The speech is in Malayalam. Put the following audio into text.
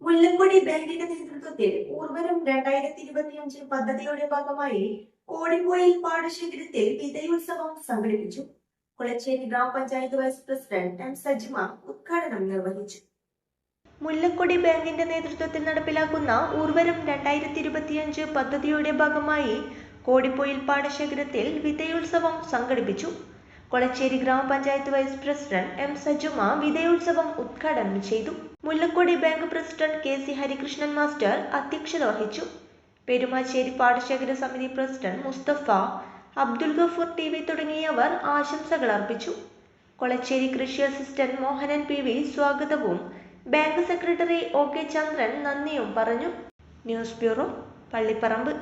മുല്ലക്കൊടി ബാങ്കിന്റെ നേതൃത്വത്തിൽ ഊർവരം രണ്ടായിരത്തി ഇരുപത്തിയഞ്ച് പദ്ധതിയുടെ ഭാഗമായി കോടിപ്പോയിൽ പാടശേഖരത്തിൽ വിതയുത്സവം സംഘടിപ്പിച്ചു. കുളച്ചേരി ഗ്രാമപഞ്ചായത്ത് വൈസ് പ്രസിഡന്റ് എം സജിമ ഉദ്ഘാടനം നിർവഹിച്ചു. മുല്ലക്കൊടി ബാങ്കിന്റെ നേതൃത്വത്തിൽ നടപ്പിലാക്കുന്ന ഊർവരം രണ്ടായിരത്തി ഇരുപത്തിയഞ്ച് പദ്ധതിയുടെ ഭാഗമായി കോടിപ്പോയിൽ പാടശേഖരത്തിൽ വിതയുത്സവം സംഘടിപ്പിച്ചു. കൊളച്ചേരി ഗ്രാമപഞ്ചായത്ത് വൈസ് പ്രസിഡന്റ് എം സജുമ വിതയോത്സവം ഉദ്ഘാടനം ചെയ്തു. Mullakkodi bank president K C Harikrishnan master അധ്യക്ഷത വഹിച്ചു. പെരുമാശ്ശേരി പാടശേഖര സമിതി president Musthafa Abdul Gafoor T V തുടങ്ങിയവർ ആശംസകൾ അർപ്പിച്ചു. കൊളച്ചേരി കൃഷി അസിസ്റ്റന്റ് മോഹനൻ പി വി സ്വാഗതവും bank secretary O K Chandran നന്ദിയും പറഞ്ഞു. News bureau Pallipparamba.